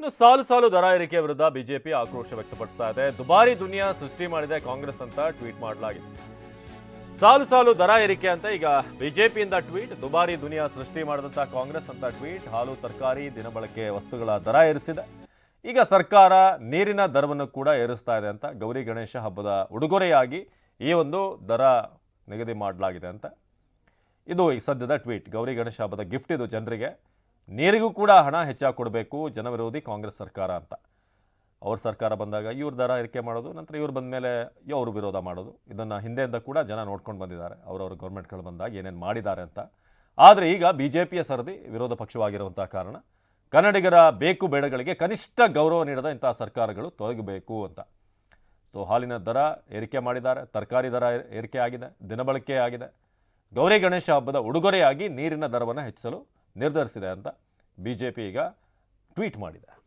ಇನ್ನು ಸಾಲು ಸಾಲು ದರ ಏರಿಕೆ ವಿರುದ್ಧ ಬಿಜೆಪಿ ಆಕ್ರೋಶ ವ್ಯಕ್ತಪಡಿಸ್ತಾ ಇದೆ. ದುಬಾರಿ ದುನಿಯಾ ಸೃಷ್ಟಿ ಮಾಡಿದೆ ಕಾಂಗ್ರೆಸ್ ಅಂತ ಟ್ವೀಟ್ ಮಾಡಲಾಗಿದೆ. ಸಾಲು ಸಾಲು ದರ ಏರಿಕೆ ಅಂತ ಈಗ ಬಿಜೆಪಿಯಿಂದ ಟ್ವೀಟ್, ದುಬಾರಿ ದುನಿಯಾ ಸೃಷ್ಟಿ ಮಾಡಿದಂಥ ಕಾಂಗ್ರೆಸ್ ಅಂತ ಟ್ವೀಟ್, ಹಾಲು, ತರಕಾರಿ, ದಿನಬಳಕೆ ವಸ್ತುಗಳ ದರ ಏರಿಸಿದೆ. ಈಗ ಸರ್ಕಾರ ನೀರಿನ ದರವನ್ನು ಕೂಡ ಏರಿಸ್ತಾ ಇದೆ ಅಂತ ಗೌರಿ ಗಣೇಶ ಹಬ್ಬದ ಉಡುಗೊರೆಯಾಗಿ ಈ ಒಂದು ದರ ನಿಗದಿ ಮಾಡಲಾಗಿದೆ ಅಂತ. ಇದು ಈ ಸದ್ಯದ ಟ್ವೀಟ್. ಗೌರಿ ಗಣೇಶ ಹಬ್ಬದ ಗಿಫ್ಟ್ ಇದು ಜನರಿಗೆ. ನೀರಿಗೂ ಕೂಡ ಹಣ ಹೆಚ್ಚಾಗಿ ಕೊಡಬೇಕು ಜನವಿರೋಧಿ ಕಾಂಗ್ರೆಸ್ ಸರ್ಕಾರ ಅಂತ. ಅವ್ರ ಸರ್ಕಾರ ಬಂದಾಗ ಇವ್ರ ದರ ಏರಿಕೆ ಮಾಡೋದು, ನಂತರ ಇವ್ರು ಬಂದ ಮೇಲೆ ಅವರು ವಿರೋಧ ಮಾಡೋದು. ಇದನ್ನು ಹಿಂದೆಯಿಂದ ಕೂಡ ಜನ ನೋಡ್ಕೊಂಡು ಬಂದಿದ್ದಾರೆ. ಅವರವ್ರ ಗೌರ್ಮೆಂಟ್ಗಳು ಬಂದಾಗ ಏನೇನು ಮಾಡಿದ್ದಾರೆ ಅಂತ. ಆದರೆ ಈಗ ಬಿ ಜೆ ಪಿಯ ಸರದಿ ವಿರೋಧ ಪಕ್ಷವಾಗಿರುವಂಥ ಕಾರಣ ಕನ್ನಡಿಗರ ಬೇಕು ಬೇಡಗಳಿಗೆ ಕನಿಷ್ಠ ಗೌರವ ನೀಡದ ಇಂಥ ಸರ್ಕಾರಗಳು ತೊಲಗಬೇಕು ಅಂತ. ಸೊ ಹಾಲಿನ ದರ ಏರಿಕೆ ಮಾಡಿದ್ದಾರೆ, ತರಕಾರಿ ದರ ಏರಿಕೆ ಆಗಿದೆ, ದಿನಬಳಕೆ ಆಗಿದೆ. ಗೌರಿ ಗಣೇಶ ಹಬ್ಬದ ಉಡುಗೊರೆಯಾಗಿ ನೀರಿನ ದರವನ್ನು ಹೆಚ್ಚಿಸಲು ನಿರ್ಧರಿಸಿದೆ ಅಂತ ಬಿ ಜೆ ಪಿ ಈಗ ಟ್ವೀಟ್ ಮಾಡಿದೆ.